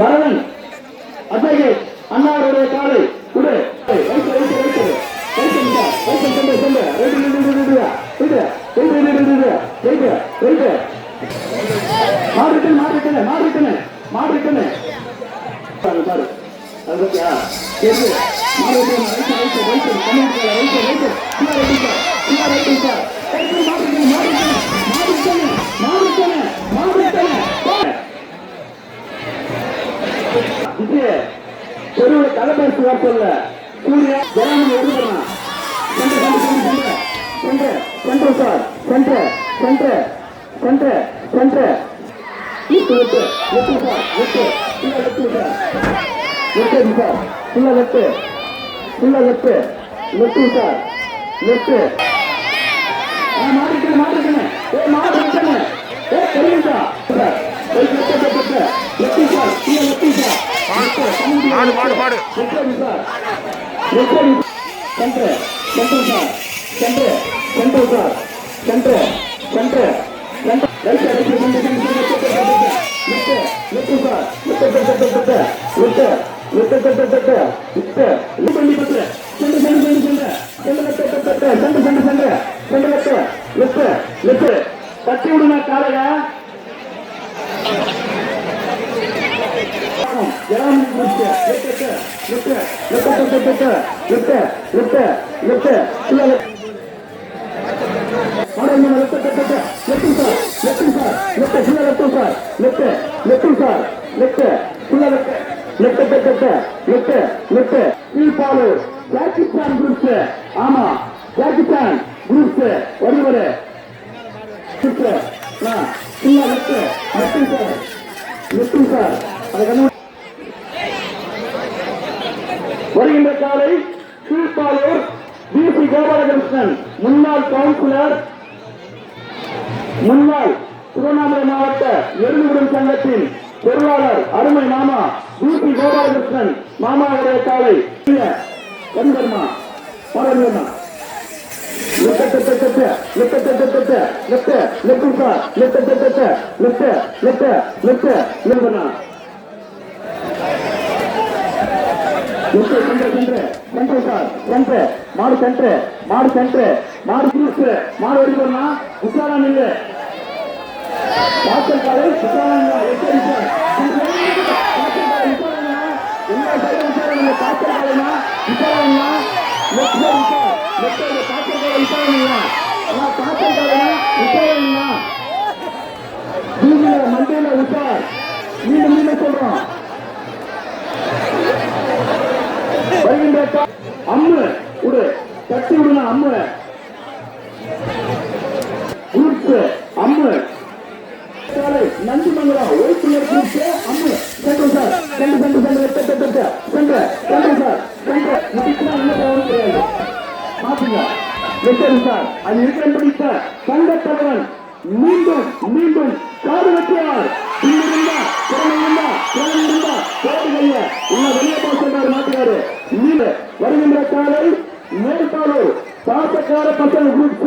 பரணன் அத்தகைய அண்ணாவுடைய காலை விடு. வைத்து வைத்து வைத்து வைத்து வைத்து சண்டை சண்டை ரெண்டு ரெண்டு ரெண்டு இது ரெண்டு ரெண்டு ரெண்டு ரைட்டு ரைட்டு மாறிட்டேன் மாறிட்டேன் மாறிட்டேன் மாறிட்டேன் பாரு பாரு அது ஓகே எது? மாறிட்டேன் வைத்து வைத்து வைத்து வைத்து வைத்து. Left left left sir left ஃபுல்லா லெஃப்ட் சார் லெஃப்ட் அடி சார் ஃபுல்லா லெஃப்ட் ஃபுல்லா லெஃப்ட் லெஃப்ட் சார் லெஃப்ட் ஆ மாட்டிக்கணும் மாட்டிக்கணும் ஏ மாட்டிக்கணும் ஏ தெரியும் sir left left left sir ஃபுல்லா லெஃப்ட் சார் பாடு பாடு பாடு centre centre sir centre centre sir centre centre centre right side centre centre தட்டி விடுங்க காலைய lift lift lift lift lift lift lift ஜாக்கிஸ்தான் groups ஆமா ஜாக்கிஸ்தான் குரூப்ஸ் ஒருவர் சும்மா லெஃப்ட் லெஃப்ட் சார் சார் அதை கண்ணு வருகின்ற காலை கீழ்பாலூர் பி சி. கோபாலகிருஷ்ணன் முன்னாள் கவுன்சிலர் முன்னாள் திருவண்ணாமலை மாவட்ட எருதுகுடன் சங்கத்தின் பொருளாளர் அருமை மாமா வி பி கோபாலகிருஷ்ணன் மாமா அவருடைய காலை கண்கர்மா பரவலம்மா மாடு சென்று மாடு சென்று மாடு மாடு வடிவம்னா உச்சாரம் இல்லை மண்டையில உஷார் மீண்டும் மீண்டும் சொல்றோம் வருகின்ற அம்மு விடு தட்டி விடுனா அம்மு குரூப்ஸ் அம்மு காலை நந்தி மங்கலம் ஒய்பிள்ளர் குரூப்ஸ் அம்மு சென்று சார் சென்று சென்று சென்று எட்டு எட்டு எட்டு சென்று சென்று சார் சென்று முடிச்சுனா என்ன தவறு கிடையாது. மாத்துங்க. வெட்டது சார் அது இருக்கிறபடி சார். சங்க தலைவன் மீண்டும் மீண்டும் காடு இருந்தா திறமை இருந்தா திறமை இருந்தா உள்ள வெளியே போக சொல்றாரு நீங்க வருகின்ற காலை மேற்காலூர் பாசக்கார பசங்க குரூப்ஸ்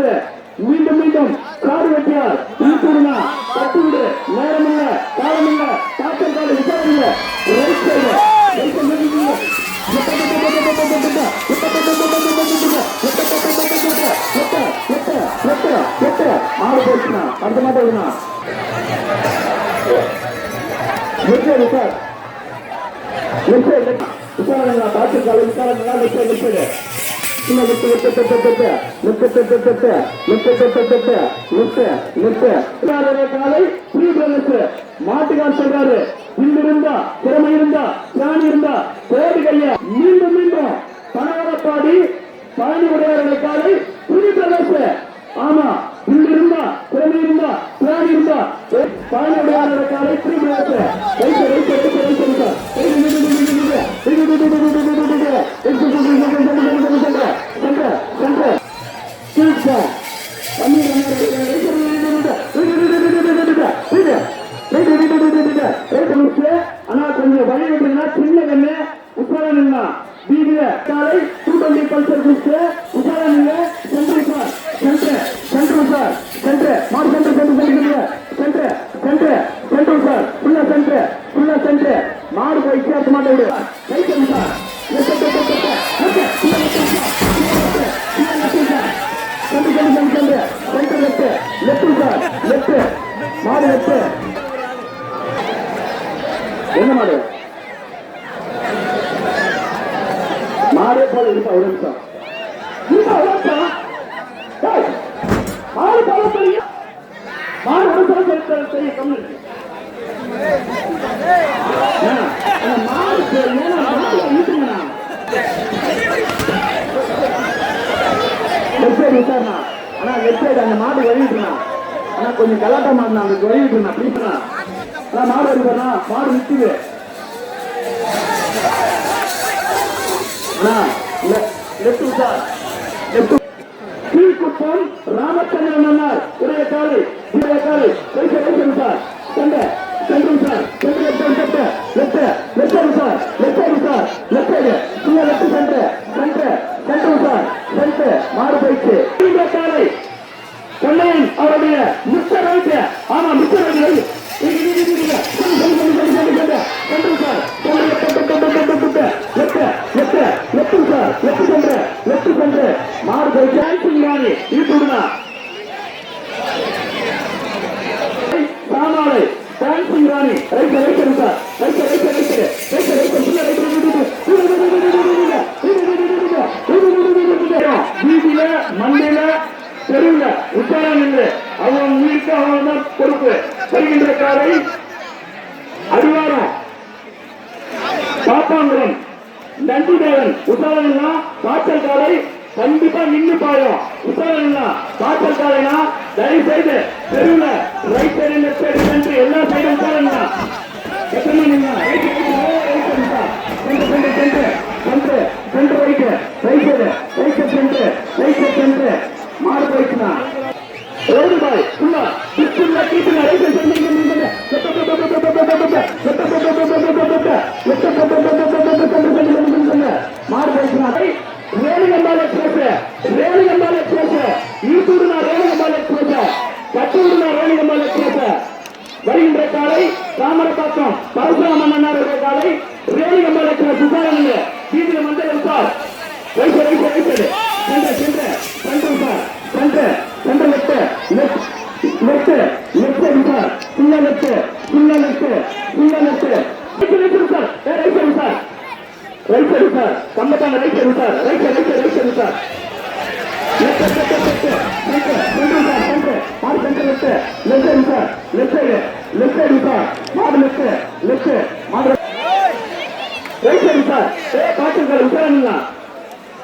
மீண்டும் மீண்டும் காடு வெட்டியால் இழுத்துடுங்க தட்டு விடு நேரம் இல்ல காலம் இல்ல தாக்கம் கால விசாரம் இல்ல ரைட் சைடு ஆறு போச்சுனா அடுத்த விசாரணை விசாரணை இன்னும் நிப்பு நிப்பு தப்பு தப்பு நிப்பு தப்பு தப்பு நிப்பு தப்பு தப்பு நிப்பு நிப்பு காலை நிப்பு இருந்தா திறமை இருந்தா தியானி இருந்தா கோடி கைய மீண்டும் மீண்டும் பழனி உடையாருடைய காலை புரி பிரதேச ஆமா ஆனா கொஞ்சம் வழி விட்டுங்கன்னா சின்ன கண்ணு உட்காரம் இல்லா வீதியில காலை டூ பல்சர் குடிச்சு உட்காரம் இல்ல centre sir centre centre sir centre மாடு centre centre centre centre centre centre sir ஃபுல்லா சென்ட்ரு ஃபுல்லா சென்ட்ரு மாடு போய் சேர்த்து மாட்டை ஆனா லெஃப்ட் அந்த மாடு வழிவிட்டுனா ஆனா கொஞ்சம் கலாட்டா மாடு அந்த வழிவிட்டுனா ப்ளீஸ்ண்ணா ஆனா மாடு வருதுண்ணா மாடு அண்ணா left sir left Keezhkuppam Ramachandran அண்ணார் உடைய காலை உடைய காலை. வைக்க வைக்கணும் சார். சண்டை சென்றும் சார். சென்று left left left sir. Sir. கீழே சென்றும் சார். மாறு போயிடுச்சு காலை. பொன்னையன் அவருடைய right right sir right right right right right வீதியில மண்ணில தெருவில் அவன் உயிருக்கு அவன் தான் பொறுப்பு. வருகின்ற காலை அடிவாரம். பாப்பாங்குளம் நந்திதேவன் உத்தரவில்லா காய்ச்சல் காலை கண்டிப்பா நின்னு பாயும். உத்தரவில்லா காய்ச்சல் காலைனா தயவு செய்து தெருவில் ரைட் சைடு லெஃப்ட் சைடு சென்று எல்லா சைடும் உத்தரவில்லா எத்தனை மணிங்க ரைட் ரைட் சென்று சென்று சென்று சென்று ரைட்டு ரைட் சைடு ரைட் சென்று ரைட் சென்று தாமரப்பாக்கம் பரசுராம மன்னாருடைய காலை ரேணுகம்பால் எக்ஸ்பிரஸ் சுசாரணங்க வீதியில மஞ்சள் இருப்பார் ரைட் ரைட் ரைட் சென்ற சென்ற சென்ற சார். சென்ற சென்ற left left left left sir. ஃபுல்லா லெஃப்ட் ஃபுல்லா லெஃப்ட் ஃபுல்லா left right right sir. Right side sir. Right side sir. கம்பத்தான right side sir. Right side right side sir left left left left centre sir centre மாடு centre left left side sir left side left side sir மாடு left left மாடு right side sir ஏ பாத்துங்க உத்தரவில்லா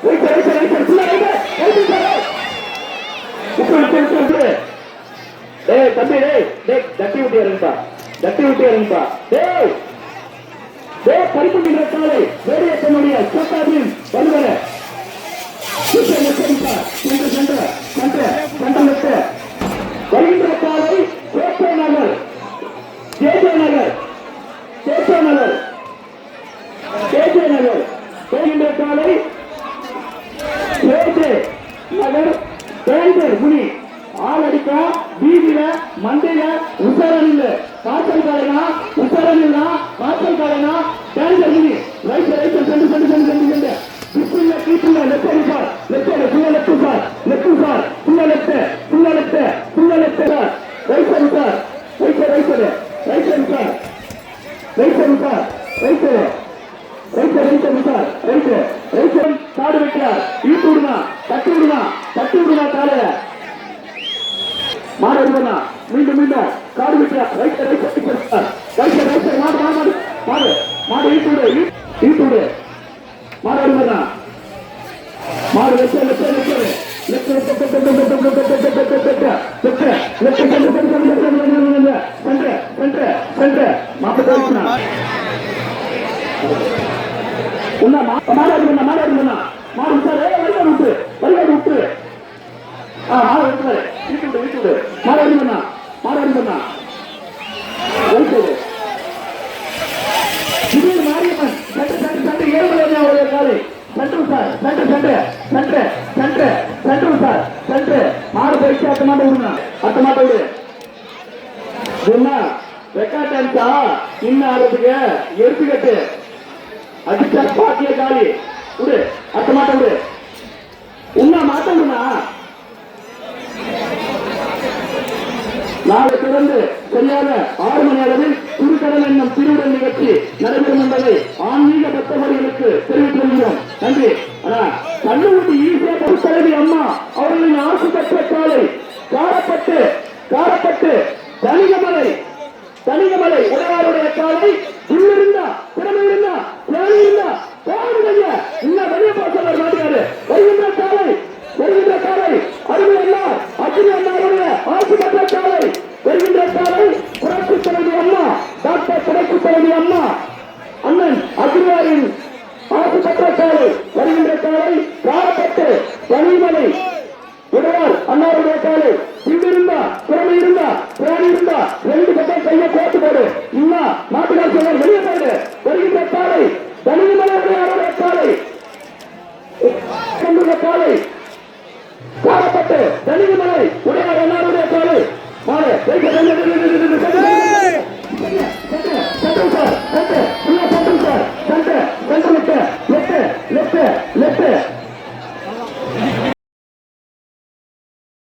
right right right ஃபுல்லா right right sir உப்பு உப்பு உப்பு உப்பு டேய் தம்பி டேய் டேய் தட்டி விட்டு இறங்குப்பா தட்டி விட்டு இறங்குப்பா டேய்! டேய் கருப்பு நின்ற காலை வேடியத்தனுடைய சோட்டாபின் வருவர சென்ற வருகின்ற காலை நகர். ஜேஜே நகர். சேப்பை நகர். ஜேஜே நகர் வருகின்ற காலை சேஜே நகர் பேண்டர் முனி ஆள் அடிக்கா வீதியில மண்டையில உசரணில்ல காய்ச்சல் காலைனா உசரணில்னா காய்ச்சல் காலைனா பேண்டர் முனி ரைட் ரைட் சென்று சென்று சென்று சென்று சென்று display கீப்புல left side sir left side ஃபுல்லா லெஃப்ட் சார் லெஃப்ட் சார் ஃபுல்லா லெஃப்ட் ஃபுல்லா லெஃப்ட் ஃபுல்லா left sir right side sir right side right side right side sir right side sir right side right right sir right right காடு வைக்கிறார் ஈட்டு விடுமா தட்டி விடுமா தட்டி விடுமா காலைய மாடு விடுமா மீண்டும் மீண்டும் காடு வைக்கிறார் right right sir right right மாடு மாடு மாடு மாடு மாடு ஈட்டு விடு ஈட்டு விடு மாடு விடுமா மாடு வச்சு லெஃப்ட் லெஃப்ட் லெஃப்ட் மாப்பிட்டு உன்ன விட்டு வழிகாடு விட்டு ஆ மாடு விட்டுறாரு வீட்டு விட்டு வீட்டு விட்டு மாடாடி பண்ண மாடாடி பண்ண ரைட்டு திடீர் மாரியம்மன் சட்டு சட்டு சட்டு ஏழுமலை ஒரு காலை centre sir centre centre centre centre centre sir centre மாடு அத்த விடுங்க அத்த விடு என்ன ரெக்கார்ட் இன்னும் ஆடுறதுக்கு அடிச்சா பாட்டிய காலி விடு அடுத்த மாட்டம் விடு உன்ன மாட்டம்னா நாளை தொடர்ந்து சரியாக ஆறு மணி அளவில் திருக்கடல் என்னும் திருவிடல் நிகழ்ச்சி நடைபெறும் என்பதை ஆன்மீக பக்தர்களுக்கு தெரிவித்து வருகிறோம் நன்றி. ஆனா கண்ணுக்குட்டி ஈஸியா பொறுத்தளவி அம்மா அவர்களின் ஆசு பெற்ற காலை காரப்பட்டு காரப்பட்டு தனிகமலை தனிகமலை உடையாருடைய காலை உள்ளிருந்தா திறமை இருந்தா திறமை இருந்தா போடுங்க இன்னும் வெளியே போக சொல்ல மாட்டாரு வருகின்ற காலை வருகின்ற காலை. அருமை அண்ணா அக்னி அண்ணாவுடைய ஆட்சி பெற்ற காலை. காலை காலப்பட்டு தனிவு மலை. உடையார் எல்லாருடைய காலை மாலை லெப்ட் லெப்ட் லெப்ட்